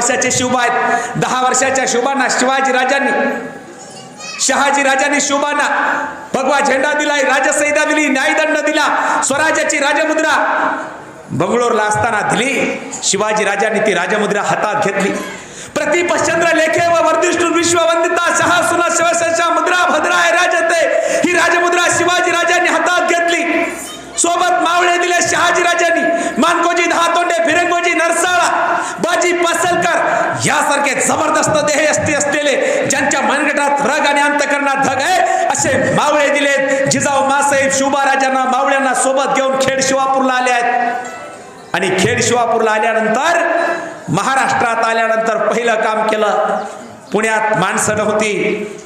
वर्षाचे शिवबा आहेत. दहा वर्षाच्या शिवबांना शिवाजी राजांनी शहाजी राजांनी शिवबांना भगवा झेंडा दिलाय राजसैदा दिली न्यायदंड दिला स्वराज्याची राजमुद्रा बंगलोरला असताना दिली. शिवाजी राजांनी ती राजमुद्रा हातात घेतली. प्रतिपश्चंद्र लेखे व वर्धिष्ठ विश्ववंदिता सहा सुना शिवसेना मुद्रा भद्राय राजते ही राजमुद्रा शिवाजी राजांनी हातात घेतली सोबत मावळे दिले शहाजी राजांनी मानकोजी दहातोंडे फिरंगोजी नरसाळा बाजी पासलकर यासारखे जबरदस्त देह असते असलेले ज्यांच्या मनगटात रग आणि अंतकरणात धग आहे असे मावळे दिलेत. जिजाऊ मासाहेब शिवबा मावळ्यांना सोबत घेऊन खेड शिवापूरला आले आहेत. आणि खेड शिवापूरला आल्यानंतर महाराष्ट्रात आल्यानंतर पहिलं काम केलं. पुण्यात माणसं नव्हती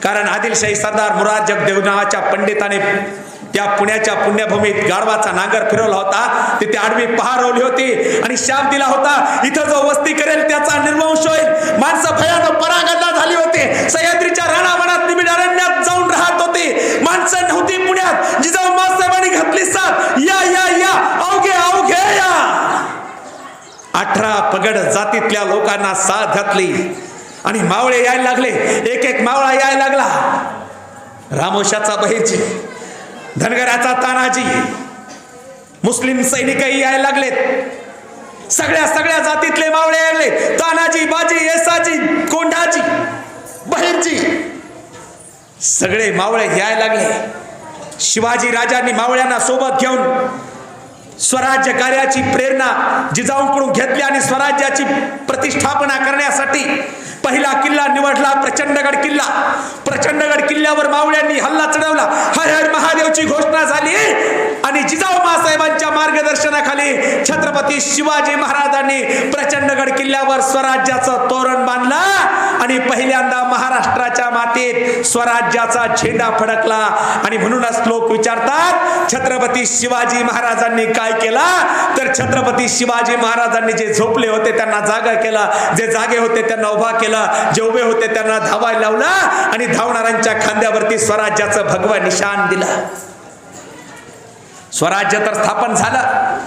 कारण आदिलशाही सरदार मुराद जगदेव नावाच्या पंडिताने त्या पुण्याच्या पुण्यभूमीत गाढवाचा नांगर फिरवला होता. तिथे आडवी पहारवली होती. आणि शाप दिला होता. इथं जो वस्ती करेल त्याचा निर्वंश होईल. माणसं भयानक परागंदा झाली होती. सह्याद्रीच्या राणावनात निबिड अरण्यात जाऊन राहत होती माणसं नव्हती पुण्यात जिजाऊ मासाहेबांनी घातली साथ या या या अवघे अवघे या अठरा पगड जातीतल्या लोकांना साथ घातली. आणि मावळे यायला लागले. एक एक मावळा यायला लागला. रामोशाचा बहिरजी धनगराचा तानाजी मुस्लिम सैनिकही यायला लागलेत. सगळ्या सगळ्या जातीतले मावळे यायले तानाजी बाजी येसाजी कोंढाजी बहिरजी. सगळे मावळे यायला लागले. शिवाजी राजांनी मावळ्यांना सोबत घेऊन स्वराज्य कार्याची प्रेरणा जिजाऊंकडून घेतली आणि स्वराज्याची प्रतिष्ठापना करण्यासाठी पहिला किल्ला निवडला प्रचंडगड किल्ला. प्रचंडगड किल्ल्यावर मावळ्यांनी हल्ला चढवला. हर हर महादेवची घोषणा झाली. आणि जिजाऊ मासाहेबांच्या मार्गदर्शनाखाली छत्रपती शिवाजी महाराजांनी प्रचंडगड किल्ल्यावर स्वराज्याचं तोरण बांधला आणि पहिल्यांदा महाराष्ट्राच्या मातीत स्वराज्याचा झेंडा फडकला. आणि म्हणूनच लोक विचारतात छत्रपती शिवाजी महाराजांनी काय केला तर छत्रपती शिवाजी महाराजांनी जे झोपले होते त्यांना जागा केला. जे जागे होते त्यांना उभा केला. जे उभे होते त्यांना धावायला लावला आणि धावणाऱ्यांच्या खांद्यावरती स्वराज्याचं भगवा निशान दिला. स्वराज्य तर स्थापन झालं.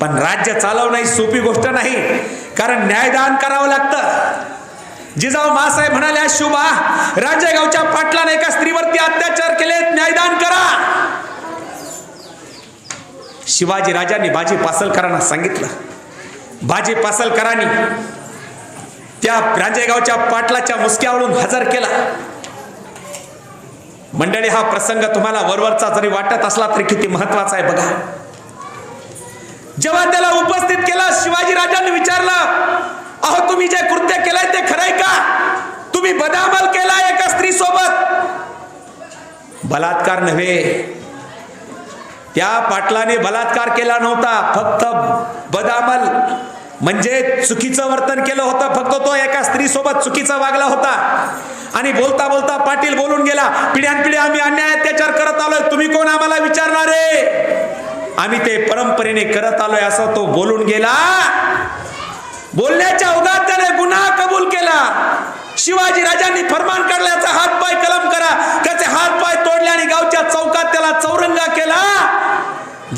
पण राज्य चालवणं ही सोपी गोष्ट नाही. कारण न्यायदान करावं लागतं. जिजाऊ मासाहेब म्हणाल्या शुभा राजेगावच्या पाटलाने एका स्त्रीवरती अत्याचार केले न्यायदान करा. शिवाजी राजांनी बाजी पासलकरांना सांगितलं. बाजी पासलकरांनी त्या प्रांजेगावच्या पाटलाच्या मुसक्यावरून हजर केला. मंडळी हा प्रसंग तुम्हाला वरवरचा जरी वाटत असला तरी किती महत्त्वाचा आहे बघा. जेव्हा त्याला उपस्थित केला शिवाजी राजांनी विचारलं अहो तुम्ही जे कृत्य केलंय ते खरंय का? तुम्ही बदामल केला एका स्त्री सोबत बलात्कार नव्हे त्या पाटलाने बलात्कार केला नव्हता फक्त बदामल म्हणजे चुकीचं वर्तन केलं होतं फक्त तो एका स्त्रीसोबत चुकीचा वागला होता. आणि बोलता बोलता पाटील बोलून गेला पिढ्यानपिढ्या आम्ही अन्याय अत्याचार करत आलोय तुम्ही कोण आम्हाला विचारणारे आम्ही ते परंपरेने करत आलोय असं तो बोलून गेला. बोलण्याच्या ओघात त्याने गुन्हा कबूल केला. शिवाजी राजांनी फरमान काढल्याचा हात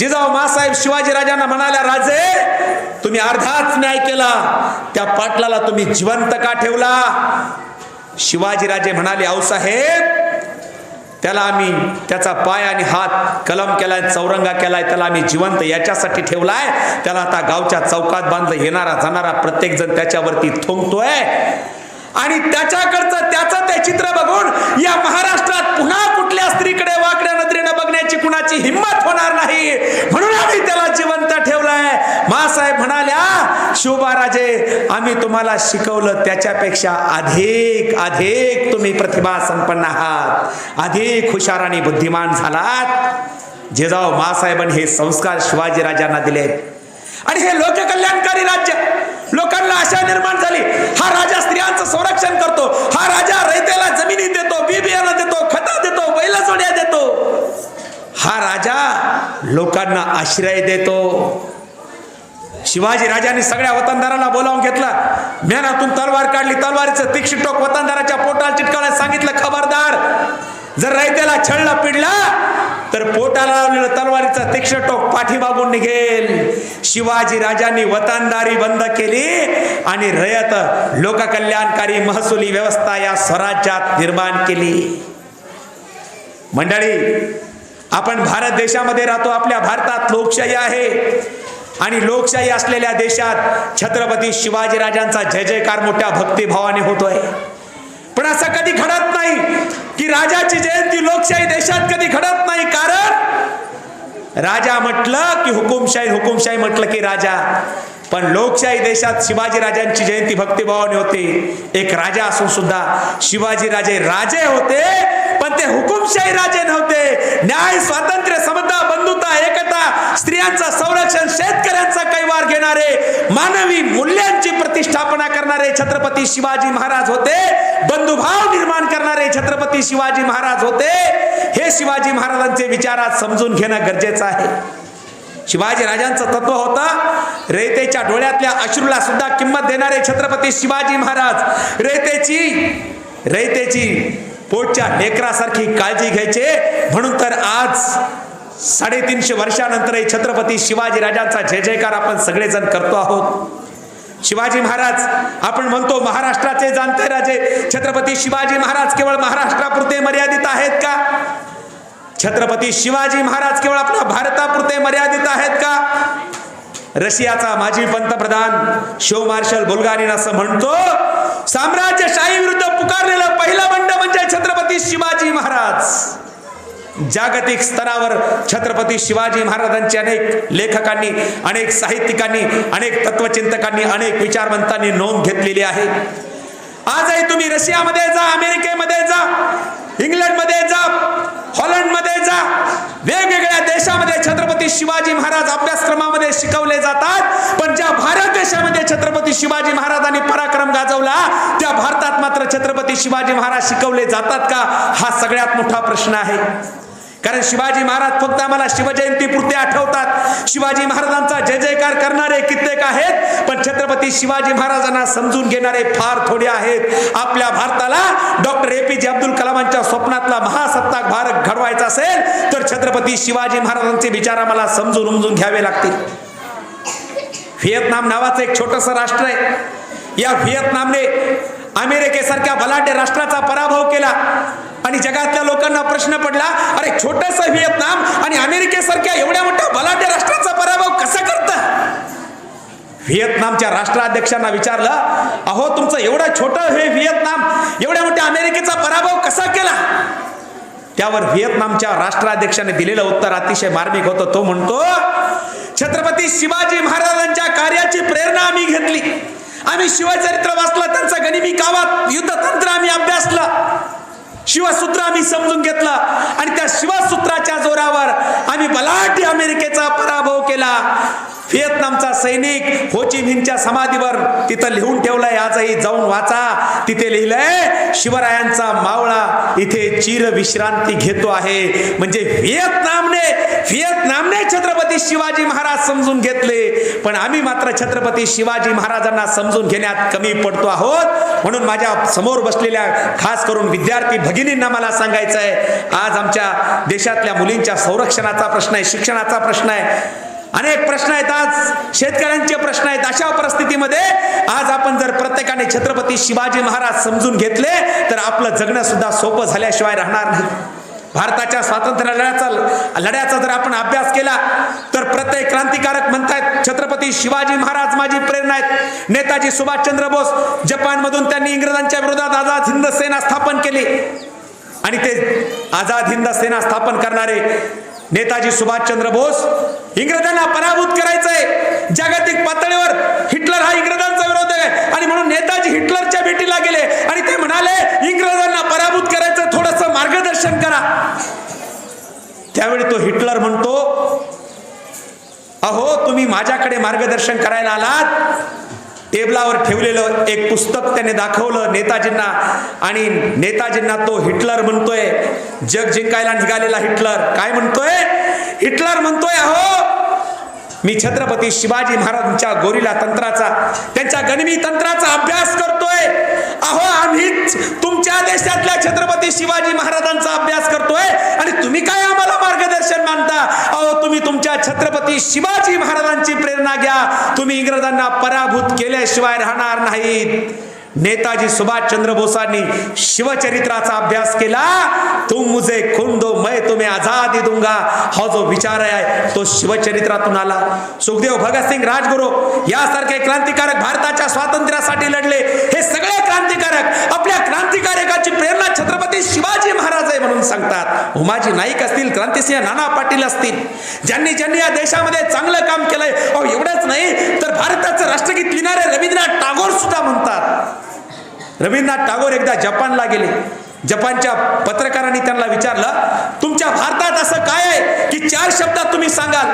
जिजाऊ मासाहेब शिवाजी राजांना म्हणाल्या राजे तुम्ही अर्धाच न्याय केला. त्या पाटलाला तुम्ही जिवंत का ठेवला? शिवाजी राजे म्हणाले आऊसाहेब त्याला आम्ही त्याचा पाय आणि हात कलम केलाय चौरंगा केलाय त्याला आम्ही जिवंत याच्यासाठी ठेवलाय. त्याला आता गावच्या चौकात बांधलं येणारा जाणारा प्रत्येक जण त्याच्यावरती थोंगतोय आणि त्याच्याकडचं त्याचं ते चित्र बघून या महाराष्ट्रात पुन्हा कुठल्या स्त्रीकडे वाकड्या नजरेनं बघण्याची कुणाची हिंमत होणार नाही? म्हणून आम्ही त्याला जिवंत ठेवलाय. मासाहेब म्हणाल्या शिवबाराजे आम्ही तुम्हाला शिकवलं त्याच्यापेक्षा अधिक अधिक तुम्ही प्रतिभा संपन्न आहात. अधिक हुशार आणि बुद्धिमान झालात. जिजाऊ मासाहेबांनी हे संस्कार शिवाजी राजांना दिलेत. आणि हे लोककल्याणकारी राज्य लोकांना आशा निर्माण झाली. हा राजा स्त्रियांचं संरक्षण करतो. हा राजा रैतेला जमिनी देतो बी बियाणं देतो खता देतो बैलजोड्या देतो. हा राजा लोकांना आश्रय देतो. शिवाजी राजांनी सगळ्या वतनदाराला बोलावून घेतला. मेनातून तलवार काढली. तलवारीचं तीक्ष्ण टोक वतनदाराच्या पोटाला चिटकाला सांगितलं खबरदार जर रैतेला छळला पिडला तर पोटाला लावलेलं तलवारीचं तीक्ष्ण टोक पाठीमागून निघेल. शिवाजी राजांनी वतनदारी बंद केली आणि रयत लोककल्याणकारी महसुली व्यवस्था या स्वराज्यात निर्माण केली. मंडळी आपण भारत देशामध्ये राहतो आपल्या भारतात लोकशाही आहे. आणि लोकशाही असलेल्या देशात छत्रपती शिवाजी राजांचा जय जयकार मोठ्या भक्तिभावाने होतोय. पण असं कधी घडत नाही. की राजाची जयंती लोकशाही देशात कधी घडत नाही कारण राजा म्हटलं की हुकुमशाही हुकुमशाही म्हटलं की राजा. पण लोकशाही देशात शिवाजी राजांची जयंती भक्तिभावाने होते. एक राजा असून सुद्धा शिवाजी राजे राजे होते पण ते हुकुमशाही राजे नव्हते. न्याय स्वातंत्र्य समता बंधुता एकता स्त्रियांचं संरक्षण शेतकऱ्यांचा कैवार घेणारे मानवी मूल्यांची प्रतिष्ठापना करणारे छत्रपती शिवाजी महाराज होते बंधुभाव निर्माण करणारे छत्रपती शिवाजी महाराज होते हे शिवाजी महाराजांचे विचारात समजून घेणं गरजेचं आहे. शिवाजी राजांचं तत्व होतं रेतेच्या डोळ्यातल्या अश्रूला सुद्धा किंमत देणारे छत्रपती शिवाजी महाराज. रेतेची रेतेची पोटच्या लेकरासारखी काळजी घ्यायचे म्हणून तर आज साडेतीनशे वर्षानंतरही छत्रपती शिवाजी राजांचा जय जयकार आपण सगळेजण करतो आहोत. शिवाजी महाराज आपण म्हणतो महाराष्ट्राचे जाणते राजे. छत्रपती शिवाजी महाराज केवळ महाराष्ट्रापुरते मर्यादित आहेत का? छत्रपती शिवाजी महाराज केवळ आपल्या भारतापुरते मर्यादित आहेत का? रशियाचा माजी पंतप्रधान शो मार्शल बुलगारीन असं म्हणतो साम्राज्यशाही विरुद्ध पुकारलेलं पहिलं बंड म्हणजे छत्रपती शिवाजी महाराज. जागतिक स्तरावर छत्रपती शिवाजी महाराजांचे अनेक लेखकांनी अनेक साहित्यिकांनी अनेक तत्वचिंतकांनी अनेक विचारवंतांनी नोंद घेतलेली आहे. आजही तुम्ही रशियामध्ये जा अमेरिकेमध्ये जा इंग्लंडमध्ये जा हॉलंडमध्ये जा वेगवेगळ्या देशामध्ये छत्रपती शिवाजी महाराज अभ्यासक्रमामध्ये शिकवले जातात. पण ज्या भारत देशामध्ये छत्रपती शिवाजी महाराजांनी पराक्रम गाजवला त्या भारतात मात्र छत्रपती शिवाजी महाराज शिकवले जातात का? हा सगळ्यात मोठा प्रश्न आहे. कारण शिवाजी महाराज फक्त आम्हाला शिवजयंती पुरते आठवतात. शिवाजी महाराजांचा जय जयकार करणारे कित्येक आहेत पण छत्रपती शिवाजी महाराजांना समजून घेणारे फार थोडे आहेत. आपल्या भारताला डॉक्टर ए पी जे अब्दुल कलामांच्या स्वप्नातला महासत्ताक भारत घडवायचा असेल तर छत्रपती शिवाजी महाराजांचे विचार आम्हाला समजून उमजून घ्यावे लागतील. व्हिएतनाम नावाचं एक छोटस राष्ट्र आहे. या व्हिएतनामने अमेरिकेसारख्या बलाढ्य राष्ट्राचा पराभव केला. आणि जगातल्या लोकांना प्रश्न पडला अरे छोटस व्हिएतनाम आणि अमेरिकेसारख्या एवढ्या मोठ्या बलाढ्य राष्ट्राचा पराभव कसा करत? व्हिएतनामच्या राष्ट्राध्यक्षांना विचारलं अहो तुमचं एवढं छोटं हे व्हिएतनाम एवढ्या मोठ्या अमेरिकेचा पराभव कसा केला? त्यावर व्हिएतनामच्या राष्ट्राध्यक्षाने दिलेलं उत्तर अतिशय मार्मिक होतं. तो म्हणतो छत्रपती शिवाजी महाराजांच्या कार्याची प्रेरणा आम्ही घेतली. आम्ही शिवचरित्र वाचलं त्यांचा गणिमी कावात युद्धतंत्र आम्ही अभ्यासलं. शिवसूत्र आम्ही समजून घेतलं. आणि त्या शिवसूत्राच्या जोरावर आम्ही बलाढ्य अमेरिकेचा पराभव केला. व्हिएतनामचा सैनिक होची मिनच्या समाधीवर तिथं लिहून ठेवलंय आजही जाऊन वाचा. तिथे लिहिलंय शिवरायांचा मावळा इथे चिर विश्रांती घेतो आहे. म्हणजे व्हिएतनामने व्हिएतनामने छत्रपती शिवाजी महाराज समजून घेतले. पण आम्ही मात्र छत्रपती शिवाजी महाराजांना समजून घेण्यात कमी पडतो आहोत. म्हणून माझ्यासमोर बसलेल्या खास करून विद्यार्थी भगिनींना मला सांगायचं आहे आज आमच्या देशातल्या मुलींच्या संरक्षणाचा प्रश्न आहे शिक्षणाचा प्रश्न आहे. अनेक प्रश्न आहेत आज शेतकऱ्यांचे प्रश्न आहेत. अशा परिस्थितीमध्ये आज आपण जर प्रत्येकाने छत्रपती शिवाजी महाराज समजून घेतले तर आपलं जगणं सुद्धा सोपं झाल्याशिवाय राहणार नाही. भारताच्या स्वातंत्र्य लढ्याचा लढ्याचा जर आपण अभ्यास केला तर प्रत्येक क्रांतिकारक म्हणतायत छत्रपती शिवाजी महाराज माझी प्रेरणा आहेत. नेताजी सुभाषचंद्र बोस जपानमधून त्यांनी इंग्रजांच्या विरोधात आझाद हिंद सेना स्थापन केली. आणि ते आझाद हिंद सेना स्थापन करणारे नेताजी सुभाषचंद्र बोस इंग्रजांना पराभूत करायचंय. जागतिक पातळीवर हिटलर हा इंग्रजांचा विरोध आहे. आणि म्हणून नेताजी हिटलरच्या भेटीला गेले. आणि ते म्हणाले इंग्रजांना पराभूत मार्गदर्शन करा. त्यावेळी तो हिटलर म्हणतो अहो तुम्ही माझ्याकडे मार्गदर्शन करायला आलात. टेबलावर ठेवलेलं एक पुस्तक त्याने दाखवलं नेताजींना. आणि नेताजींना तो हिटलर म्हणतोय जग जिंकायला निघालेला हिटलर. काय म्हणतोय? हिटलर म्हणतोय अहो मी छत्रपती शिवाजी महाराजांच्या गोरीला तंत्राचा त्यांच्या गणमी तंत्राचा अभ्यास करतोय. अहो आम्हीच तुमच्या देशातल्या छत्रपती शिवाजी महाराज अभ्यास करतोय आणि तुम्ही काय आम्हाला मार्गदर्शन शिवाजी महाराजांची प्रेरणा घ्या. तुम्ही इंग्रजांना पराभूत केल्याशिवाय राहणार नाहीत. नेताजी सुभाषचंद्र बोसांनी शिवचरित्राचा अभ्यास केला. तुम मुझे खून दो मैं तुम्हें आजादी दूंगा. हा जो विचार आहे तो शिवचरित्रातून आला. सुखदेव भगतसिंग राजगुरू यासारखे क्रांतिकारक भारताच्या स्वातंत्र्यासाठी लढले. हे सगळे क्रांतिकारक आपल्या क्रांतिकारकाची प्रेरणा छत्रपती शिवाजी महाराज आहे म्हणून सांगतात. उमाजी नाईक असतील क्रांतिसिंह नाना पाटील असतील. ज्यांनी ज्यांनी या देशामध्ये चांगलं काम केलंय अहो एवढंच नाही तर भारताचं राष्ट्रगीत लिहिणारे रवींद्रनाथ टागोर सुद्धा म्हणतात. रवींद्रनाथ टागोर एकदा जपानला गेले. जपानच्या पत्रकारांनी त्यांना विचारलं तुमच्या भारतात असं काय आहे की चार शब्दात तुम्ही सांगाल?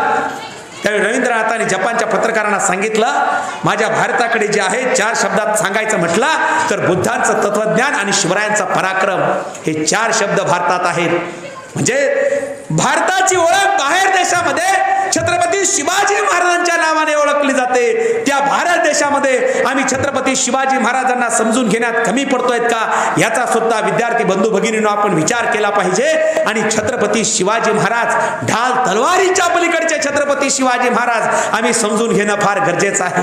त्यावेळी रवींद्रनाथांनी जपानच्या पत्रकारांना सांगितलं माझ्या भारताकडे जे आहे चार शब्दात सांगायचं म्हटलं तर बुद्धांचं तत्वज्ञान आणि शिवरायांचा पराक्रम हे चार शब्द भारतात आहेत. म्हणजे भारताची ओळख बाहेर देशामध्ये छत्रपती शिवाजी महाराजांच्या नावाने ओळख जाते त्या भारत देशामध्ये आम्ही छत्रपती शिवाजी महाराजांना समजून घेण्यात कमी पडतोय का? याचा सुद्धा विद्यार्थी बंधू भगिनीनं आपण विचार केला पाहिजे. आणि छत्रपती शिवाजी महाराज ढाल तलवारीच्या पलीकडचे छत्रपती शिवाजी महाराज आम्ही समजून घेणं फार गरजेचं आहे.